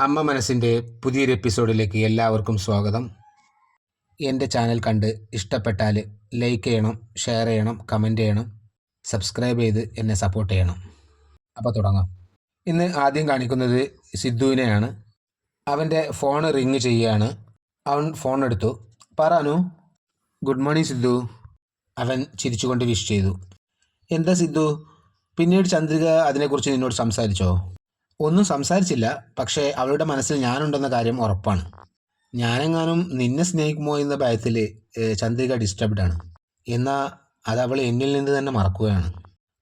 അമ്മ മനസ്സിന്റെ പുതിയൊരു എപ്പിസോഡിലേക്ക് എല്ലാവർക്കും സ്വാഗതം. എന്റെ ചാനൽ കണ്ട് ഇഷ്ടപ്പെട്ടാൽ ലൈക്ക് ചെയ്യണം ഷെയർ ചെയ്യണം കമന്റ് ചെയ്യണം സബ്സ്ക്രൈബ് ചെയ്ത് എന്നെ സപ്പോർട്ട് ചെയ്യണം. അപ്പോൾ തുടങ്ങാം. ഇന്ന് ആദ്യം കാണിക്കുന്നത് സിദ്ധുവിനെയാണ്. അവന്റെ ഫോൺ റിങ് ചെയ്യുകയാണ്. അവൻ ഫോൺ എടുത്തു. പറയാനു ഗുഡ് മോർണിംഗ് സിദ്ധു. അവൻ ചിരിച്ചുകൊണ്ട് വിഷ് ചെയ്തു. എന്താ സിദ്ധു? പിന്നീട് ചന്ദ്രിക അതിനെക്കുറിച്ച് നിന്നോട് സംസാരിച്ചോ? ഒന്നും സംസാരിച്ചില്ല. പക്ഷേ അവളുടെ മനസ്സിൽ ഞാനുണ്ടെന്ന കാര്യം ഉറപ്പാണ്. ഞാനെങ്ങാനും നിന്നെ സ്നേഹിക്കുമോ എന്ന ഭയത്തിൽ ചന്ദ്രിക ഡിസ്റ്റർബ്ഡ് ആണ്. എന്നാൽ അത് അവൾ എന്നിൽ നിന്ന് തന്നെ മറക്കുകയാണ്.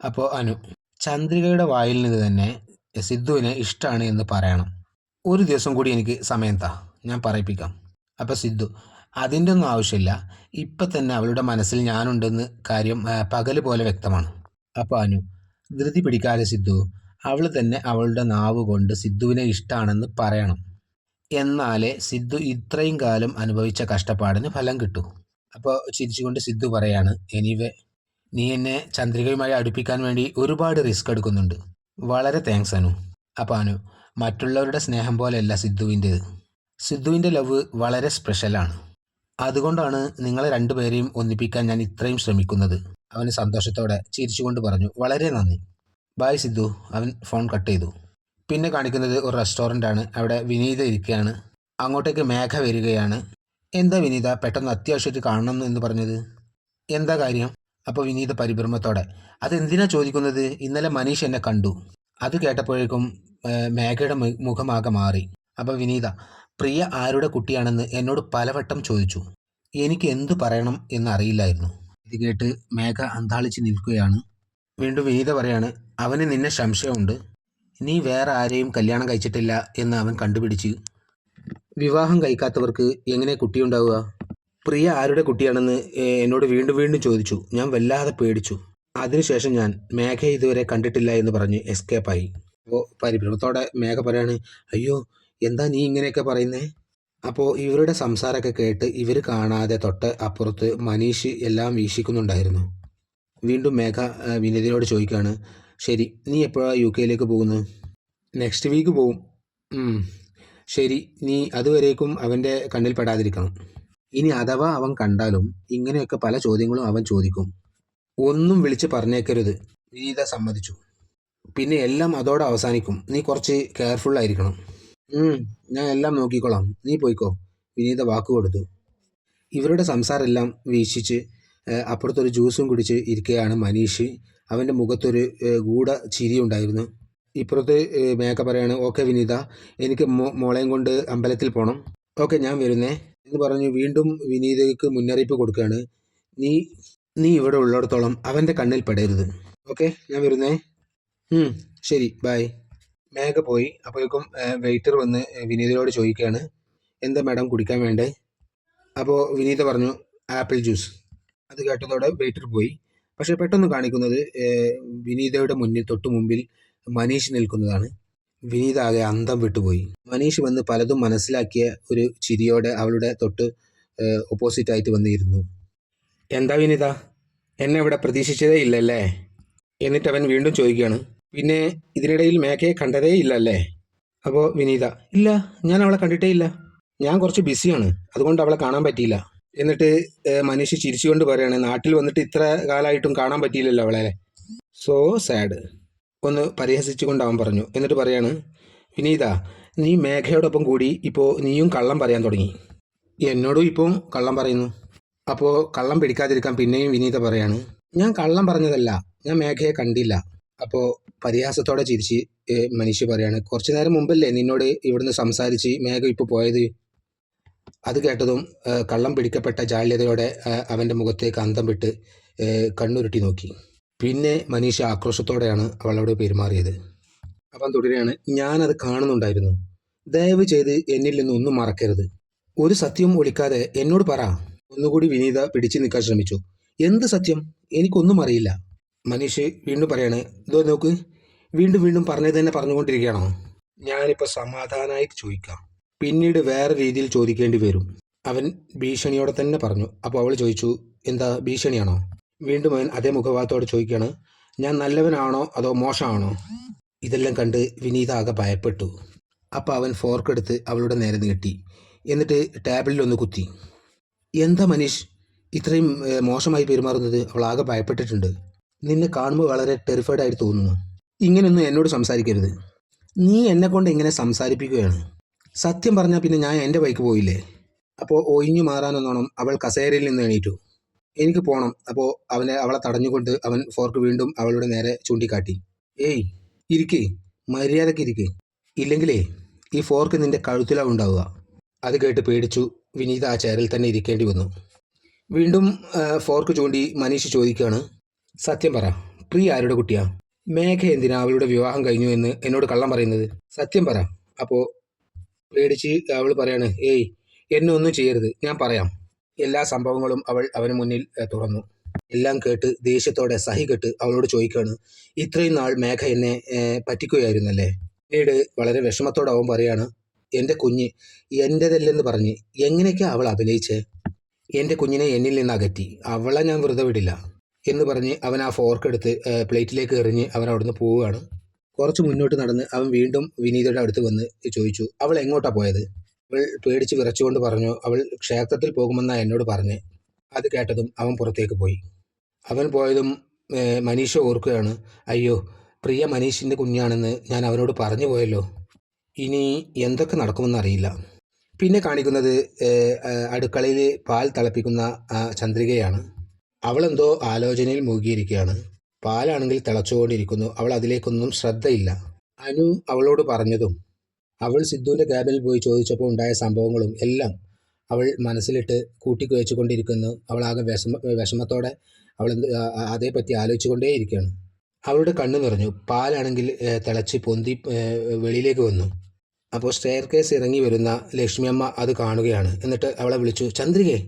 അപ്പോൾ അനു ചന്ദ്രികയുടെ വായിൽ നിന്ന് തന്നെ സിദ്ധുവിനെ ഇഷ്ടമാണ് എന്ന് പറയണം. ഒരു ദിവസം കൂടി എനിക്ക് സമയം താ. ഞാൻ പറയിപ്പിക്കാം. അപ്പോൾ സിദ്ധു അതിന്റെ ഒന്നും ആവശ്യമില്ല. ഇപ്പം തന്നെ അവളുടെ മനസ്സിൽ ഞാനുണ്ടെന്ന് കാര്യം പകൽ പോലെ വ്യക്തമാണ്. അപ്പോൾ അനു ധൃതി പിടിക്കാതെ സിദ്ധു അവൾ തന്നെ അവളുടെ നാവ് കൊണ്ട് സിദ്ധുവിനെ ഇഷ്ടമാണെന്ന് പറയണം. എന്നാലേ സിദ്ധു ഇത്രയും കാലം അനുഭവിച്ച കഷ്ടപ്പാടിന് ഫലം കിട്ടൂ. അപ്പോൾ ചിരിച്ചുകൊണ്ട് സിദ്ധു പറയാണ് എനിവേ നീ എന്നെ ചന്ദ്രികയുമായി അടുപ്പിക്കാൻ വേണ്ടി ഒരുപാട് റിസ്ക് എടുക്കുന്നുണ്ട്. വളരെ താങ്ക്സ് അനു. അപ്പോൾ അനു മറ്റുള്ളവരുടെ സ്നേഹം പോലെയല്ല സിദ്ധുവിന്റേത്. സിദ്ധുവിന്റെ ലവ് വളരെ സ്പെഷ്യലാണ്. അതുകൊണ്ടാണ് നിങ്ങളെ രണ്ടുപേരെയും ഒന്നിപ്പിക്കാൻ ഞാൻ ഇത്രയും ശ്രമിക്കുന്നത്. അവന് സന്തോഷത്തോടെ ചിരിച്ചുകൊണ്ട് പറഞ്ഞു വളരെ നന്ദി. ബായ് സിദ്ധു. അവൻ ഫോൺ കട്ട് ചെയ്തു. പിന്നെ കാണിക്കുന്നത് ഒരു റെസ്റ്റോറന്റ് ആണ് അവിടെ വിനീത ഇരിക്കുകയാണ്. അങ്ങോട്ടേക്ക് മേഘ വരികയാണ്. എന്താ വിനീത പെട്ടെന്ന് അത്യാവശ്യമായിട്ട് കാണണം എന്ന് പറഞ്ഞത്? എന്താ കാര്യം? അപ്പോൾ വിനീത പരിഭ്രമത്തോടെ അതെന്തിനാ ചോദിക്കുന്നത്? ഇന്നലെ മനീഷ് എന്നെ കണ്ടു. അത് കേട്ടപ്പോഴേക്കും മേഘയുടെ മുഖമാകെ മാറി. അപ്പോൾ വിനീത പ്രിയ ആരുടെ കുട്ടിയാണെന്ന് എന്നോട് പലവട്ടം ചോദിച്ചു. എനിക്ക് എന്തു പറയണം എന്നറിയില്ലായിരുന്നു. ഇത് കേട്ട് മേഘ അന്താളിച്ച് നിൽക്കുകയാണ്. വീണ്ടും വിനീത പറയാണ് അവന് നിന്നെ സംശയമുണ്ട്. നീ വേറെ ആരെയും കല്യാണം കഴിച്ചിട്ടില്ല എന്ന് അവൻ കണ്ടുപിടിച്ച്. വിവാഹം കഴിക്കാത്തവർക്ക് എങ്ങനെ കുട്ടിയുണ്ടാവുക? പ്രിയ ആരുടെ കുട്ടിയാണെന്ന് എന്നോട് വീണ്ടും വീണ്ടും ചോദിച്ചു. ഞാൻ വല്ലാതെ പേടിച്ചു. അതിനുശേഷം ഞാൻ മേഘയെ ഇതുവരെ കണ്ടിട്ടില്ല എന്ന് പറഞ്ഞ് എസ്കേപ്പായി അപ്പോൾ പരിഭ്രമത്തോടെ മേഘ പറയാണ് അയ്യോ എന്താ നീ ഇങ്ങനെയൊക്കെ പറയുന്നേ? അപ്പോൾ ഇവരുടെ സംസാരമൊക്കെ കേട്ട് ഇവർ കാണാതെ തൊട്ട് അപ്പുറത്ത് മനീഷ് എല്ലാം വീക്ഷിക്കുന്നുണ്ടായിരുന്നു. വീണ്ടും മേഘ വിനീതിനോട് ചോദിക്കുകയാണ് ശരി നീ എപ്പോഴാണ് യു കെയിലേക്ക് പോകുന്നത്? നെക്സ്റ്റ് വീക്ക് പോവും. ശരി നീ അതുവരേക്കും അവന്റെ കണ്ണിൽ പെടാതിരിക്കണം. ഇനി അഥവാ അവൻ കണ്ടാലും ഇങ്ങനെയൊക്കെ പല ചോദ്യങ്ങളും അവൻ ചോദിക്കും. ഒന്നും വിളിച്ച് പറഞ്ഞേക്കരുത്. വിനീത സമ്മതിച്ചു. പിന്നെ എല്ലാം അതോടെ അവസാനിക്കും. നീ കുറച്ച് കെയർഫുൾ ആയിരിക്കണം. ഞാൻ എല്ലാം നോക്കിക്കോളാം. നീ പോയിക്കോ. വിനീത വാക്ക് കൊടുത്തു. ഇവരുടെ സംസാരമെല്ലാം വീക്ഷിച്ച് അപ്പുറത്തൊരു ജ്യൂസും കുടിച്ച് ഇരിക്കുകയാണ് മനീഷ്. അവന്റെ മുഖത്തൊരു ഗൂഢ ചിരിയുണ്ടായിരുന്നു ഇപ്പുറത്ത് മേക്ക പറയാണ് ഓക്കെ വിനീത എനിക്ക് മോ മോളെയും കൊണ്ട് അമ്പലത്തിൽ പോകണം ഓക്കെ ഞാൻ വരുന്നേ. എന്ന് പറഞ്ഞു വീണ്ടും വിനീതയ്ക്ക് മുന്നറിയിപ്പ് കൊടുക്കുകയാണ്. നീ നീ ഇവിടെ ഉള്ളിടത്തോളം അവന്റെ കണ്ണിൽ പെടരുത്. ഓക്കെ ഞാൻ വരുന്നേ. ശരി ബായ് മേഘ പോയി. അപ്പോഴേക്കും വെയിറ്റർ വന്ന് വിനീതയോട് ചോദിക്കുകയാണ് എന്താ മാഡം കുടിക്കാൻ വേണ്ടേ? അപ്പോൾ വിനീത പറഞ്ഞു ആപ്പിൾ ജ്യൂസ്. അത് കേട്ടതോടെ വെയിറ്റർ പോയി. പക്ഷേ പെട്ടെന്ന് കാണിക്കുന്നത് വിനീതയുടെ മുന്നിൽ തൊട്ടു മുമ്പിൽ മനീഷ് നിൽക്കുന്നതാണ്. വിനീത ആകെ അന്തം വിട്ടുപോയി. മനീഷ് വന്ന് പലതും മനസ്സിലാക്കിയ ഒരു ചിരിയോടെ അവളുടെ തൊട്ട് ഓപ്പോസിറ്റ് ആയിട്ട് വന്നിരുന്നു. എന്താ വിനീത? എന്നെ ഇവിടെ പ്രതീക്ഷിച്ചതേ ഇല്ലല്ലേ? എന്നിട്ട് അവൻ വീണ്ടും ചോദിക്കുകയാണ്. പിന്നെ ഇതിനിടയിൽ മേഘയെ കണ്ടതേ ഇല്ലല്ലേ? അപ്പോൾ വിനീത ഇല്ല ഞാൻ അവളെ കണ്ടിട്ടേ ഇല്ല. ഞാൻ കുറച്ച് ബിസിയാണ്. അതുകൊണ്ട് അവളെ കാണാൻ പറ്റിയില്ല. എന്നിട്ട് മനീഷ് ചിരിച്ചുകൊണ്ട് പറയാണ് നാട്ടിൽ വന്നിട്ട് ഇത്ര കാലമായിട്ടും കാണാൻ പറ്റിയില്ലല്ലോ അവളെ. സോ സാഡ് ഒന്ന് പരിഹസിച്ചുകൊണ്ട് അവൻ പറഞ്ഞു. എന്നിട്ട് പറയാണ് വിനീത നീ മേഘയോടൊപ്പം കൂടി ഇപ്പോൾ നീയും കള്ളം പറയാൻ തുടങ്ങി. എന്നോടും ഇപ്പോൾ കള്ളം പറയുന്നു. അപ്പോൾ കള്ളം പിടിക്കാതിരിക്കാൻ പിന്നെയും വിനീത പറയാണ് ഞാൻ കള്ളം പറഞ്ഞതല്ല ഞാൻ മേഘയെ കണ്ടില്ല. അപ്പോൾ പരിഹാസത്തോടെ ചിരിച്ച് മനുഷ്യ മനീഷ് പറയാണ് കുറച്ചു നേരം മുമ്പല്ലേ നിന്നോട് ഇവിടുന്ന് സംസാരിച്ച് മേഘ ഇപ്പോൾ പോയത്? അത് കേട്ടതും കള്ളം പിടിക്കപ്പെട്ട ജാള്യതയോടെ അവന്റെ മുഖത്തേക്ക് അന്തം വിട്ട് കണ്ണുരുട്ടി നോക്കി. പിന്നെ മനീഷ ആക്രോശത്തോടെയാണ് അവളോട് പെരുമാറിയത്. അവൻ തുടരുകയാണ് ഞാനത് കാണുന്നുണ്ടായിരുന്നു. ദയവ് ചെയ്ത് എന്നിൽ നിന്ന് ഒന്നും മറക്കരുത്. ഒരു സത്യവും ഒളിക്കാതെ എന്നോട് പറ. ഒന്നുകൂടി വിനീത പിടിച്ചു നിൽക്കാൻ ശ്രമിച്ചു. എന്ത് സത്യം? എനിക്കൊന്നും അറിയില്ല. മനീഷ് വീണ്ടും പറയാണ് ഇതോ നോക്ക് വീണ്ടും വീണ്ടും പറഞ്ഞത് തന്നെ പറഞ്ഞുകൊണ്ടിരിക്കുകയാണോ? ഞാനിപ്പോൾ സമാധാനമായിട്ട് ചോദിക്കാം. പിന്നീട് വേറെ രീതിയിൽ ചോദിക്കേണ്ടി വരും. അവൻ ഭീഷണിയോടെ തന്നെ പറഞ്ഞു. അപ്പോൾ അവൾ ചോദിച്ചു എന്താ ഭീഷണിയാണോ? വീണ്ടും അവൻ അതേ മുഖഭാവത്തോടെ ചോദിക്കുകയാണ് ഞാൻ നല്ലവനാണോ അതോ മോശമാണോ? ഇതെല്ലാം കണ്ട് വിനീത ആകെ ഭയപ്പെട്ടു. അപ്പോൾ അവൻ ഫോർക്ക് എടുത്ത് അവളുടെ നേരെ നീട്ടി. എന്നിട്ട് ടേബിളിൽ ഒന്ന് കുത്തി. എന്താ മനീഷ് ഇത്രയും മോശമായി പെരുമാറുന്നത്? അവൾ ആകെ ഭയപ്പെട്ടിട്ടുണ്ട്. നിന്നെ കാണുമ്പോൾ വളരെ ടെറിഫൈഡ് ആയിട്ട് തോന്നുന്നു. ഇങ്ങനെയൊന്നും എന്നോട് സംസാരിക്കരുത്. നീ എന്നെ കൊണ്ട് ഇങ്ങനെ സംസാരിപ്പിക്കുകയാണ്. സത്യം പറഞ്ഞാൽ പിന്നെ ഞാൻ എന്റെ ബൈക്ക് പോയില്ലേ? അപ്പോൾ ഒഴിഞ്ഞു മാറാനെന്നോണം അവൾ കസേരയിൽ നിന്ന് എണീറ്റു. എനിക്ക് പോകണം അപ്പോൾ അവനെ അവളെ തടഞ്ഞുകൊണ്ട് അവൻ ഫോർക്ക് വീണ്ടും അവളുടെ നേരെ ചൂണ്ടിക്കാട്ടി. ഏയ് ഇരിക്കേ. മര്യാദയ്ക്ക് ഇരിക്കേ. ഇല്ലെങ്കിലേ ഈ ഫോർക്ക് നിന്റെ കഴുത്തിലാണ് ഉണ്ടാവുക. അത് കേട്ട് പേടിച്ചു വിനീത ആ ചേരിൽ തന്നെ ഇരിക്കേണ്ടി വന്നു. വീണ്ടും ഫോർക്ക് ചൂണ്ടി മനീഷ് ചോദിക്കുകയാണ് സത്യം പറ പ്രിയ ആരുടെ കുട്ടിയാ? മേഘ എന്തിനാ അവളുടെ വിവാഹം കഴിഞ്ഞു എന്ന് എന്നോട് കള്ളം പറയുന്നത്? സത്യം പറ. അപ്പോൾ പേടിച്ച് അവൾ പറയാണ് ഏയ് എന്നെ ഒന്നും ചെയ്യരുത് ഞാൻ പറയാം. എല്ലാ സംഭവങ്ങളും അവൾ അവന് മുന്നിൽ തുറന്നു. എല്ലാം കേട്ട് ദേഷ്യത്തോടെ സഹി കെട്ട് അവളോട് ചോദിക്കുകയാണ് ഇത്രയും നാൾ മേഘ എന്നെ പറ്റിക്കുകയായിരുന്നല്ലേ? പിന്നീട് വളരെ വിഷമത്തോടെ അവൻ പറയാണ് എന്റെ കുഞ്ഞ് എന്റെതല്ലെന്ന് പറഞ്ഞ് എങ്ങനെയൊക്കെ അവൾ അഭിനയിച്ചേ? എന്റെ കുഞ്ഞിനെ എന്നിൽ നിന്ന് അകറ്റി അവളെ ഞാൻ വെറുതെ വിടില്ല. എന്ന് പറഞ്ഞ് അവൻ ആ ഫോർക്ക് എടുത്ത് പ്ലേറ്റിലേക്ക് എറിഞ്ഞ് അവൻ അവിടുന്ന് പോവുകയാണ്. കുറച്ച് മുന്നോട്ട് നടന്ന് അവൻ വീണ്ടും വിനീതയുടെ അടുത്ത് വന്ന് ചോദിച്ചു അവൾ എങ്ങോട്ടാ പോയത്? അവൾ പേടിച്ച് വിറച്ചുകൊണ്ട് പറഞ്ഞു അവൾ ക്ഷേത്രത്തിൽ പോകുമെന്നാണ് എന്നോട് പറഞ്ഞ്. അത് കേട്ടതും അവൻ പുറത്തേക്ക് പോയി. അവൻ പോയതും മനീഷ ഓർക്കുകയാണ് അയ്യോ പ്രിയ മനീഷിന്റെ കുഞ്ഞാണെന്ന് ഞാൻ അവനോട് പറഞ്ഞു പോയല്ലോ. ഇനി എന്തൊക്കെ നടക്കുമെന്നറിയില്ല പിന്നെ കാണിക്കുന്നത് അടുക്കളയിൽ പാൽ തിളപ്പിക്കുന്ന ചന്ദ്രികയാണ്. അവളെന്തോ ആലോചനയിൽ മുഴുകിയിരിക്കുകയാണ്. പാലാണെങ്കിൽ തിളച്ചുകൊണ്ടിരിക്കുന്നു. അവൾ അതിലേക്കൊന്നും ശ്രദ്ധയില്ല. അനു അവളോട് പറഞ്ഞതും അവൾ സിദ്ധുവിന്റെ ക്യാബിനിൽ പോയി ചോദിച്ചപ്പോൾ ഉണ്ടായ സംഭവങ്ങളും എല്ലാം അവൾ മനസ്സിലിട്ട് കൂട്ടിക്കുവച്ചുകൊണ്ടിരിക്കുന്നു അവൾ ആകെ വിഷമ വിഷമത്തോടെ അവൾ അതേപ്പറ്റി ആലോചിച്ചുകൊണ്ടേയിരിക്കുകയാണ്. അവളുടെ കണ്ണു നിറഞ്ഞു. പാലാണെങ്കിൽ തിളച്ച് പൊന്തി വെളിയിലേക്ക് വന്നു. അപ്പോൾ സ്റ്റെയർ കേസ് ഇറങ്ങി വരുന്ന ലക്ഷ്മിയമ്മ അത് കാണുകയാണ്. എന്നിട്ട് അവളെ വിളിച്ചു ചന്ദ്രികേ?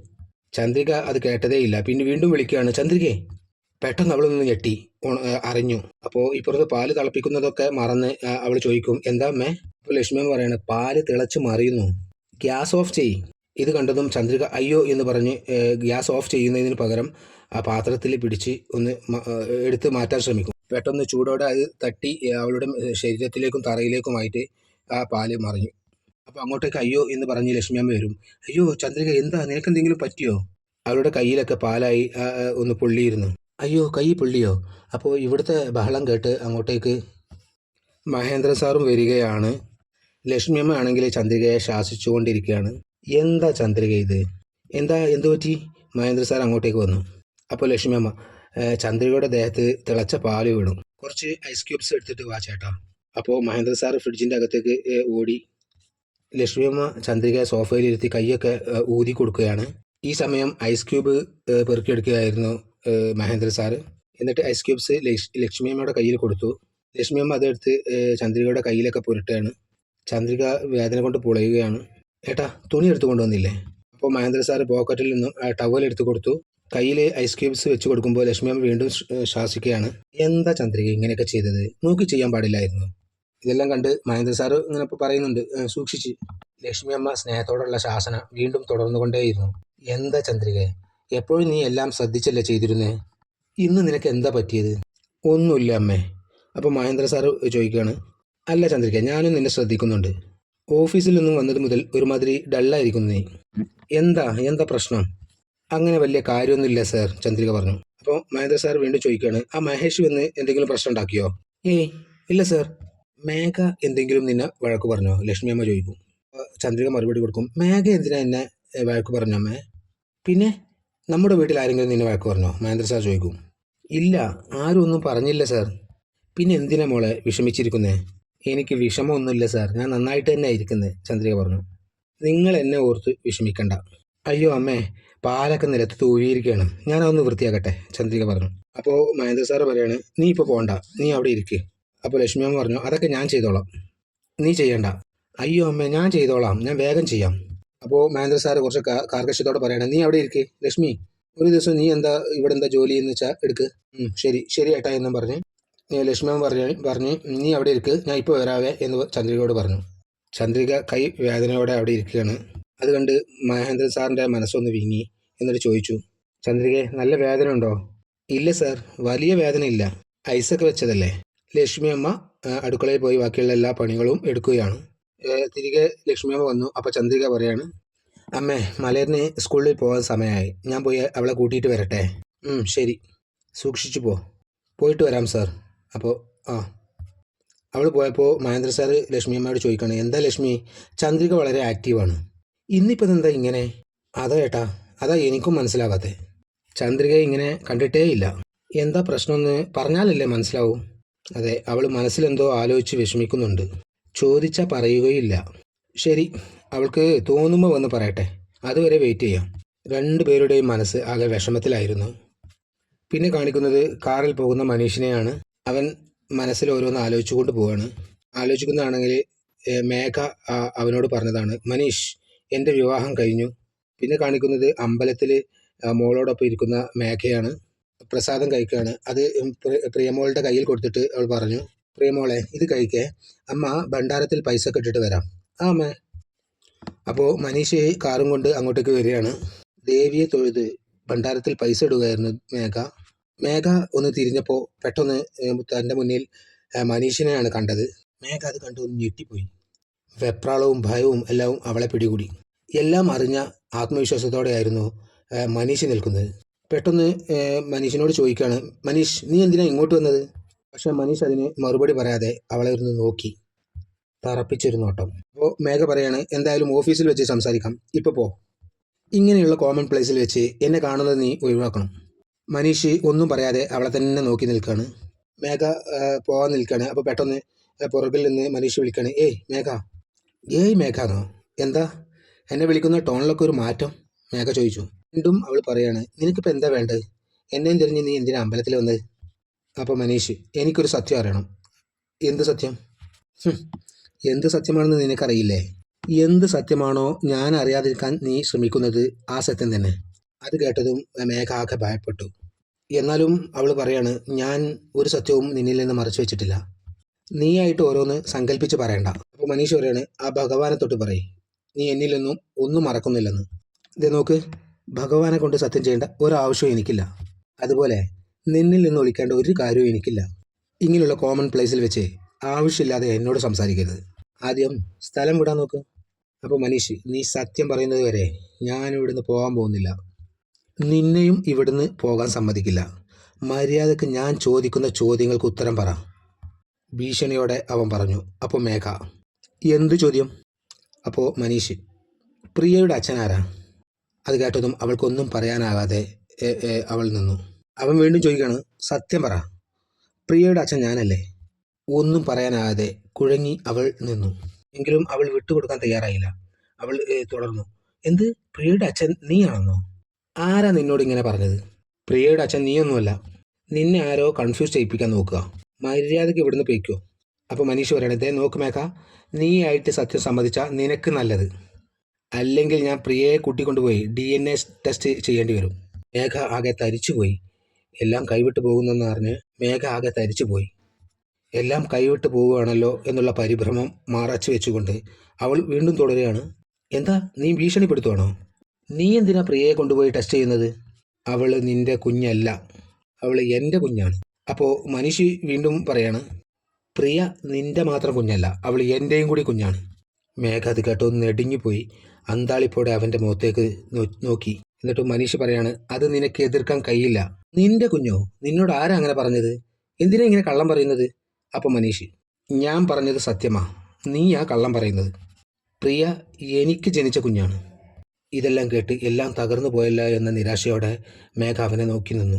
ചന്ദ്രിക അത് കേട്ടതേയില്ല. പിന്നെ വീണ്ടും വിളിക്കുകയാണ് ചന്ദ്രികേ? പെട്ടെന്ന് അവൾ നിന്ന് ഞെട്ടി. അറിഞ്ഞു. അപ്പോൾ ഇപ്പുറത്ത് പാൽ തിളപ്പിക്കുന്നതൊക്കെ മറന്ന് അവൾ ചോദിക്കും എന്താ അമ്മേ? അപ്പോൾ എന്ന് പറയുന്നത് പാൽ തിളച്ച് മറിയുന്നു. ഗ്യാസ് ഓഫ് ചെയ് ഇത് കണ്ടതും ചന്ദ്രിക അയ്യോ എന്ന് പറഞ്ഞ് ഗ്യാസ് ഓഫ് ചെയ്യുന്നതിന് പകരം ആ പാത്രത്തിൽ പിടിച്ച് ഒന്ന് എടുത്ത് മാറ്റാൻ ശ്രമിക്കും. പെട്ടെന്ന് ചൂടോടെ അത് തട്ടി അവളുടെ ശരീരത്തിലേക്കും തറയിലേക്കുമായിട്ട് ആ പാൽ മറിഞ്ഞു. അപ്പോൾ അങ്ങോട്ടേക്ക് അയ്യോ എന്ന് പറഞ്ഞ് ലക്ഷ്മിയമ്മ വരും. അയ്യോ ചന്ദ്രിക എന്താ? നിനക്ക് എന്തെങ്കിലും പറ്റിയോ? അവളുടെ കയ്യിലൊക്കെ പാലായി ഒന്ന് പൊള്ളിയിരുന്നു. അയ്യോ കൈ പൊള്ളിയോ? അപ്പോൾ ഇവിടുത്തെ ബഹളം കേട്ട് അങ്ങോട്ടേക്ക് മഹേന്ദ്ര സാറും വരികയാണ്. ലക്ഷ്മിയമ്മ ആണെങ്കിൽ ചന്ദ്രികയെ ശാസിച്ചുകൊണ്ടിരിക്കുകയാണ്. എന്താ ചന്ദ്രിക ഇത്? എന്താ എന്തു പറ്റി? മഹേന്ദ്ര സാർ അങ്ങോട്ടേക്ക് വന്നു. അപ്പോൾ ലക്ഷ്മിയമ്മ "ഏ, ചന്ദ്രികയുടെ ദേഹത്ത് തിളച്ച പാൽ വീണു. കുറച്ച് ഐസ് ക്യൂബ്സ് എടുത്തിട്ട് വാ ചേട്ടാ. അപ്പോൾ മഹേന്ദ്ര സാർ ഫ്രിഡ്ജിന്റെ അകത്തേക്ക് ഓടി. ലക്ഷ്മിയമ്മ ചന്ദ്രികയെ സോഫയിലിരുത്തി കൈയൊക്കെ ഊതി കൊടുക്കുകയാണ്. ഈ സമയം ഐസ് ക്യൂബ് പെറുക്കിയെടുക്കുകയായിരുന്നു മഹേന്ദ്ര സാറ്. എന്നിട്ട് ഐസ് ക്യൂബ്സ് ലക്ഷ്- ലക്ഷ്മിയമ്മയുടെ കയ്യിൽ കൊടുത്തു. ലക്ഷ്മി അമ്മ അതെടുത്ത് ചന്ദ്രികയുടെ കയ്യിലൊക്കെ പുരട്ടുകയാണ്. ചന്ദ്രിക വേദന കൊണ്ട് പൊളയുകയാണ്. ഏട്ടാ തുണി എടുത്തു കൊണ്ടുവന്നില്ലേ? അപ്പോൾ മഹേന്ദ്ര സാറ് പോക്കറ്റിൽ നിന്നും ടവൽ എടുത്തു കൊടുത്തു. കയ്യിൽ ഐസ് ക്യൂബ്സ് വെച്ച് കൊടുക്കുമ്പോൾ ലക്ഷ്മി അമ്മ വീണ്ടും ശ്വ- ശ്വാസിക്കുകയാണ് എന്താ ചന്ദ്രിക ഇങ്ങനെയൊക്കെ ചെയ്തത്? നോക്കി ചെയ്യാൻ പാടില്ലായിരുന്നു. ഇതെല്ലാം കണ്ട് മഹേന്ദ്ര സാറ് ഇങ്ങനെ പറയുന്നുണ്ട് സൂക്ഷിച്ച്. ലക്ഷ്മി അമ്മ സ്നേഹത്തോടുള്ള ശാസന വീണ്ടും തുടർന്നുകൊണ്ടേയിരുന്നു. എന്താ ചന്ദ്രിക? എപ്പോഴും നീ എല്ലാം ശ്രദ്ധിച്ചല്ലേ ചെയ്തിരുന്നേ? ഇന്ന് നിനക്ക് എന്താ പറ്റിയത്? ഒന്നുമില്ല അമ്മേ. അപ്പോൾ മഹേന്ദ്ര സാറ് ചോദിക്കുകയാണ്. അല്ല ചന്ദ്രിക ഞാനും നിന്നെ ശ്രദ്ധിക്കുന്നുണ്ട്. ഓഫീസിൽ നിന്നും വന്നത് മുതൽ ഒരുമാതിരി ഡള്ളായിരിക്കുന്നു നീ. എന്താ? എന്താ പ്രശ്നം? അങ്ങനെ വലിയ കാര്യമൊന്നുമില്ല സാർ ചന്ദ്രിക പറഞ്ഞു. അപ്പോൾ മഹേന്ദ്ര സാർ വീണ്ടും ചോദിക്കുകയാണ് ആ മഹേഷ് വന്ന് എന്തെങ്കിലും പ്രശ്നം ഉണ്ടാക്കിയോ? ഏയ് ഇല്ല സാർ. മേഘ എന്തെങ്കിലും നിന്നെ വഴക്ക് പറഞ്ഞോ? ലക്ഷ്മി അമ്മ ചോദിക്കും. ചന്ദ്രിക മറുപടി കൊടുക്കും മേഘ എന്തിനാ എന്നെ വഴക്ക് പറഞ്ഞോ അമ്മേ? പിന്നെ? നമ്മുടെ വീട്ടിൽ ആരെങ്കിലും നിന്നെ വഴക്ക് പറഞ്ഞോ? മഹേന്ദ്ര സാർ ചോദിക്കും. ഇല്ല ആരും ഒന്നും പറഞ്ഞില്ല സാർ. പിന്നെ എന്തിനാ മോളെ വിഷമിച്ചിരിക്കുന്നേ? എനിക്ക് വിഷമമൊന്നുമില്ല സാർ. ഞാൻ നന്നായിട്ട് തന്നെ ഇരിക്കുന്നത് ചന്ദ്രിക പറഞ്ഞു. നിങ്ങൾ എന്നെ ഓർത്ത് വിഷമിക്കണ്ട. അയ്യോ അമ്മേ പാലൊക്കെ നിലത്ത് തൂവിയിരിക്കുകയാണ് ഞാനതൊന്ന് വൃത്തിയാക്കട്ടെ ചന്ദ്രിക പറഞ്ഞു. അപ്പോൾ മഹേന്ദ്ര സാറ് പറയാണ് നീ ഇപ്പോൾ പോകണ്ട നീ അവിടെ ഇരിക്ക്. അപ്പോൾ ലക്ഷ്മി അമ്മ പറഞ്ഞു അതൊക്കെ ഞാൻ ചെയ്തോളാം. നീ ചെയ്യണ്ട. അയ്യോ അമ്മേ ഞാൻ ചെയ്തോളാം. ഞാൻ വേഗം ചെയ്യാം. അപ്പോൾ മഹേന്ദ്ര സാറ് കുറച്ച് കാർക്കശ്യത്തോടെ പറയാണ് നീ അവിടെ ഇരിക്കേ? ലക്ഷ്മി ഒരു ദിവസം നീ എന്താ ഇവിടെ എന്താ ജോലി എന്ന് വെച്ചാൽ എടുക്ക്. ശരി ശരി ഏട്ടാ എന്നും പറഞ്ഞ് ലക്ഷ്മി പറഞ്ഞു പറഞ്ഞ് നീ അവിടെ ഇരിക്ക് ഞാൻ ഇപ്പോൾ വരാവേ എന്ന് ചന്ദ്രികയോട് പറഞ്ഞു. ചന്ദ്രിക കൈ വേദനയോടെ അവിടെ ഇരിക്കുകയാണ്. അത് കണ്ട് മഹേന്ദ്രൻ സാറിന്റെ മനസ്സൊന്ന് വീങ്ങി എന്നിട്ട് ചോദിച്ചു ചന്ദ്രികയെ നല്ല വേദന ഉണ്ടോ? ഇല്ല സാർ വലിയ വേദന ഇല്ല. ഐസൊക്കെ വെച്ചതല്ലേ. ലക്ഷ്മി അമ്മ അടുക്കളയിൽ പോയി ബാക്കിയുള്ള എല്ലാ പണികളും എടുക്കുകയാണ്. തിരികെ ലക്ഷ്മിയമ്മ വന്നു. അപ്പോൾ ചന്ദ്രിക പറയാണ് അമ്മേ മലയറിന് സ്കൂളിൽ പോകാൻ സമയമായി ഞാൻ പോയി അവളെ കൂട്ടിയിട്ട് വരട്ടെ. ശരി. സൂക്ഷിച്ചു പോ. പോയിട്ട് വരാം സാർ അപ്പോൾ ആ. അവൾ പോയപ്പോൾ മഹേന്ദ്ര സാറ് ലക്ഷ്മിയമ്മയോട് ചോദിക്കണം എന്താ ലക്ഷ്മി? ചന്ദ്രിക വളരെ ആക്റ്റീവാണ് ഇന്നിപ്പോൾ എന്താ ഇങ്ങനെ? അതാ ഏട്ടാ അതാ എനിക്കും മനസ്സിലാവാത്തേ. ചന്ദ്രിക ഇങ്ങനെ കണ്ടിട്ടേ ഇല്ല. എന്താ പ്രശ്നമെന്ന് പറഞ്ഞാലല്ലേ മനസ്സിലാവൂ. അതെ അവൾ മനസ്സിലെന്തോ ആലോചിച്ച് വിഷമിക്കുന്നുണ്ട്. ചോദിച്ചാൽ പറയുകയില്ല. ശരി അവൾക്ക് തോന്നുമ്പോൾ വന്ന് പറയട്ടെ. അതുവരെ വെയിറ്റ് ചെയ്യാം. രണ്ടു പേരുടെയും മനസ്സ് ആകെ വിഷമത്തിലായിരുന്നു. പിന്നെ കാണിക്കുന്നത് കാറിൽ പോകുന്ന മനീഷിനെയാണ്. അവൻ മനസ്സിൽ ഓരോന്ന് ആലോചിച്ചുകൊണ്ട് പോവാണ്. ആലോചിക്കുന്നതാണെങ്കിൽ മേഘ അവനോട് പറഞ്ഞതാണ് മനീഷ് എന്റെ വിവാഹം കഴിഞ്ഞു. പിന്നെ കാണിക്കുന്നത് അമ്പലത്തിൽ മോളോടൊപ്പം ഇരിക്കുന്ന മേഘയാണ്. പ്രസാദം കഴിക്കുകയാണ്. അത് പ്രി- പ്രിയമോളുടെ കയ്യിൽ കൊടുത്തിട്ട് അവൾ പറഞ്ഞു. പ്രിയമോളെ ഇത് കഴിക്കേ. അമ്മ ഭണ്ഡാരത്തിൽ പൈസ കെട്ടിട്ട് വരാം. ആ അമ്മ. അപ്പോൾ മനീഷ് കാറും കൊണ്ട് അങ്ങോട്ടേക്ക് വരികയാണ്. ദേവിയെ തൊഴുത് ഭണ്ഡാരത്തിൽ പൈസ ഇടുകയായിരുന്നു മേഘ. മേഘ ഒന്ന് തിരിഞ്ഞപ്പോൾ പെട്ടെന്ന് തന്റെ മുന്നിൽ മനീഷിനെയാണ് കണ്ടത്. മേഘ അത് കണ്ടു ഒന്ന് ഞെട്ടിപ്പോയി. വെപ്രാളവും ഭയവും എല്ലാം അവളെ പിടികൂടി. എല്ലാം അറിഞ്ഞ ആത്മവിശ്വാസത്തോടെയായിരുന്നു മനീഷ് നിൽക്കുന്നത്. പെട്ടെന്ന് മനീഷിനോട് ചോദിക്കുകയാണ് മനീഷ് നീ എന്തിനാണ് ഇങ്ങോട്ട് വന്നത്? പക്ഷെ മനീഷ് അതിന് മറുപടി പറയാതെ അവളെ ഒന്ന് നോക്കി. തറപ്പിച്ചൊരു നോട്ടം അപ്പോൾ മേഘ പറയാണ് എന്തായാലും ഓഫീസിൽ വെച്ച് സംസാരിക്കാം. ഇപ്പോൾ പോ. ഇങ്ങനെയുള്ള കോമൺ പ്ലേസിൽ വെച്ച് എന്നെ കാണുന്നത് നീ ഒഴിവാക്കണം. മനീഷ് ഒന്നും പറയാതെ അവളെ തന്നെ നോക്കി നിൽക്കുകയാണ് മേഘ പോകാൻ നിൽക്കുകയാണ് അപ്പോൾ പെട്ടെന്ന് പുറകിൽ നിന്ന് മനീഷ് വിളിക്കുകയാണ് ഏയ് മേഘ. ഏയ് മേഘ എന്താ? എന്നെ വിളിക്കുന്ന ടോണിലൊക്കെ ഒരു മാറ്റം? മേഘ ചോദിച്ചു. വീണ്ടും അവൾ പറയാണ് നിനക്കിപ്പോൾ എന്താ വേണ്ടത്? എന്നെയും തിരിഞ്ഞ് നീ എന്തിനാ അമ്പലത്തിൽ വന്നത്? അപ്പോൾ മനീഷ് എനിക്കൊരു സത്യം അറിയണം. എന്ത് സത്യം? എന്ത് സത്യമാണെന്ന് നിനക്കറിയില്ലേ? എന്ത് സത്യമാണോ ഞാൻ അറിയാതിരിക്കാൻ നീ ശ്രമിക്കുന്നത് ആ സത്യം തന്നെ. അത് കേട്ടതും മേഘ ആകെ ഭയപ്പെട്ടു. എന്നാലും അവൾ പറയാണ് ഞാൻ ഒരു സത്യവും നിന്നിൽ നിന്ന് മറച്ചു വെച്ചിട്ടില്ല. നീയായിട്ട് ഓരോന്ന് സങ്കല്പിച്ച് പറയണ്ട. അപ്പോൾ മനീഷ് പറയാണ് ആ ഭഗവാനെ തൊട്ട് പറയും. നീ നിന്നും ഒന്നും മറക്കുന്നില്ലെന്ന്. ഇത് നോക്ക് ഭഗവാനെ കൊണ്ട് സത്യം ചെയ്യേണ്ട ഒരാവശ്യവും എനിക്കില്ല. അതുപോലെ നിന്നിൽ നിന്ന് ഒളിക്കേണ്ട ഒരു കാര്യവും എനിക്കില്ല. ഇങ്ങനെയുള്ള കോമൺ പ്ലേസിൽ വെച്ച് ആവശ്യമില്ലാതെ എന്നോട് സംസാരിക്കരുത്. ആദ്യം സ്ഥലം വിടാൻ നോക്ക്. അപ്പോൾ മനീഷ് നീ സത്യം പറയുന്നത് വരെ ഞാൻ ഇവിടുന്ന് പോകാൻ പോകുന്നില്ല. നിന്നെയും ഇവിടുന്ന് പോകാൻ സമ്മതിക്കില്ല. മര്യാദയ്ക്ക് ഞാൻ ചോദിക്കുന്ന ചോദ്യങ്ങൾക്ക് ഉത്തരം പറ. ഭീഷണിയോടെ അവൻ പറഞ്ഞു. അപ്പോൾ മേഘ എന്ത് ചോദ്യം? അപ്പോൾ മനീഷ് പ്രിയയുടെ അച്ഛനാരാ അത് കേട്ടതും അവൾക്കൊന്നും പറയാനാകാതെ അവൾ നിന്നു. അവൻ വീണ്ടും ചോദിക്കുകയാണ് സത്യം പറ പ്രിയയുടെ അച്ഛൻ ഞാനല്ലേ? ഒന്നും പറയാനാകാതെ കുഴങ്ങി അവൾ നിന്നു. എങ്കിലും അവൾ വിട്ടുകൊടുക്കാൻ തയ്യാറായില്ല. അവൾ തുടർന്നു എന്ത്? പ്രിയയുടെ അച്ഛൻ നീയാണെന്നോ? ആരാ നിന്നോട് ഇങ്ങനെ പറഞ്ഞത്? പ്രിയയുടെ അച്ഛൻ നീയൊന്നുമല്ല. നിന്നെ ആരോ കൺഫ്യൂസ് ചെയ്യിപ്പിക്കാൻ നോക്കുക. മര്യാദയ്ക്ക് ഇവിടുന്ന് പോയിക്കോ. അപ്പോൾ മനീഷ് പറയണത് ദേ നോക്ക് മേക്ക നീ ആയിട്ട് സത്യം സമ്മതിച്ചാൽ നിനക്ക് നല്ലത്. അല്ലെങ്കിൽ ഞാൻ പ്രിയയെ കൂട്ടിക്കൊണ്ടുപോയി ഡി എൻ എ ടെസ്റ്റ് ചെയ്യേണ്ടി വരും. മേഘ ആകെ തരിച്ചുപോയി. എല്ലാം കൈവിട്ടു പോകുന്നെന്ന് അറിഞ്ഞ് മേഘ ആകെ തരിച്ചുപോയി എല്ലാം കൈവിട്ടു പോവുകയാണല്ലോ എന്നുള്ള പരിഭ്രമം മാറച്ചു വെച്ചുകൊണ്ട് അവൾ വീണ്ടും തുടരുകയാണ്. എന്താ നീ ഭീഷണിപ്പെടുത്തുവാണോ? നീ എന്തിനാ പ്രിയയെ കൊണ്ടുപോയി ടെസ്റ്റ് ചെയ്യുന്നത്? അവൾ നിന്റെ കുഞ്ഞല്ല. അവൾ എന്റെ കുഞ്ഞാണ്. അപ്പോൾ മനുഷ്യ വീണ്ടും പറയാണ് പ്രിയ നിന്റെ മാത്രം കുഞ്ഞല്ല അവൾ എന്റെയും കൂടി കുഞ്ഞാണ്. മേഘ അത് കേട്ടോ നെടുങ്ങിപ്പോയി അന്താളിപ്പോടെ അവന്റെ മുഖത്തേക്ക് നോക്കി. എന്നിട്ട് മനീഷ് പറയാണ് അത് നിനക്ക് എതിർക്കാൻ കഴിയില്ല. നിന്റെ കുഞ്ഞോ നിന്നോട് ആരാ അങ്ങനെ പറഞ്ഞത്? എന്തിനാ ഇങ്ങനെ കള്ളം പറയുന്നത്? അപ്പോൾ മനീഷ് ഞാൻ പറഞ്ഞത് സത്യമാ. നീയാ കള്ളം പറയുന്നത്. പ്രിയ എനിക്ക് ജനിച്ച കുഞ്ഞാണ്. ഇതെല്ലാം കേട്ട് എല്ലാം തകർന്നു പോയല്ല എന്ന നിരാശയോടെ മേഘ അവനെ നോക്കി നിന്നു.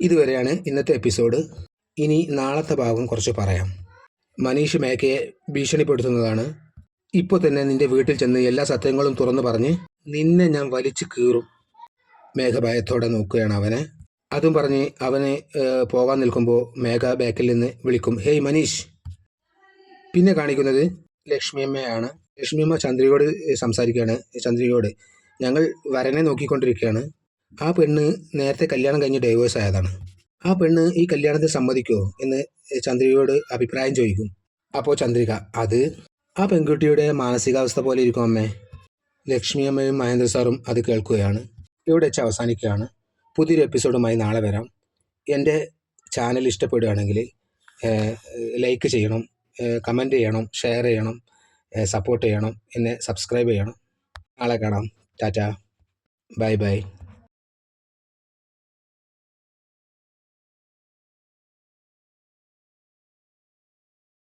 ഇതുവരെയാണ് ഇന്നത്തെ എപ്പിസോഡ്. ഇനി നാളത്തെ ഭാഗം കുറച്ച് പറയാം. മനീഷ് മേഘയെ ഭീഷണിപ്പെടുത്തുന്നതാണ്. ഇപ്പോൾ തന്നെ നിന്റെ വീട്ടിൽ ചെന്ന് എല്ലാ സത്യങ്ങളും തുറന്നു പറഞ്ഞ് നിന്നെ ഞാൻ വലിച്ചു കീറും. മേഘഭയത്തോടെ നോക്കുകയാണ് അവനെ. അതും പറഞ്ഞ് അവന് പോകാൻ നിൽക്കുമ്പോൾ മേഘ ബാക്കിൽ നിന്ന് വിളിക്കും ഹേയ് മനീഷ്. പിന്നെ കാണിക്കുന്നത് ലക്ഷ്മിയമ്മയാണ്. ലക്ഷ്മിയമ്മ ചന്ദ്രികയോട് സംസാരിക്കുകയാണ്. ചന്ദ്രികയോട് ഞങ്ങൾ വരനെ നോക്കിക്കൊണ്ടിരിക്കുകയാണ്. ആ പെണ്ണ് നേരത്തെ കല്യാണം കഴിഞ്ഞ് ഡൈവേഴ്സ് ആയതാണ്. ആ പെണ്ണ് ഈ കല്യാണത്തിൽ സമ്മതിക്കുമോ എന്ന് ചന്ദ്രികയോട് അഭിപ്രായം ചോദിക്കും. അപ്പോൾ ചന്ദ്രിക അത്? ആ പെൺകുട്ടിയുടെ മാനസികാവസ്ഥ പോലെ ഇരിക്കും അമ്മേ. ലക്ഷ്മിയമ്മയും മഹേന്ദ്ര സാറും അത് കേൾക്കുകയാണ്. ഇവിടെ വെച്ച് അവസാനിക്കുകയാണ്. പുതിയൊരു എപ്പിസോഡുമായി നാളെ വരാം. എന്റെ ചാനൽ ഇഷ്ടപ്പെടുകയാണെങ്കിൽ ലൈക്ക് ചെയ്യണം കമന്റ് ചെയ്യണം ഷെയർ ചെയ്യണം സപ്പോർട്ട് ചെയ്യണം എന്നെ സബ്സ്ക്രൈബ് ചെയ്യണം. നാളെ കാണാം. ടാറ്റ. Bye bye.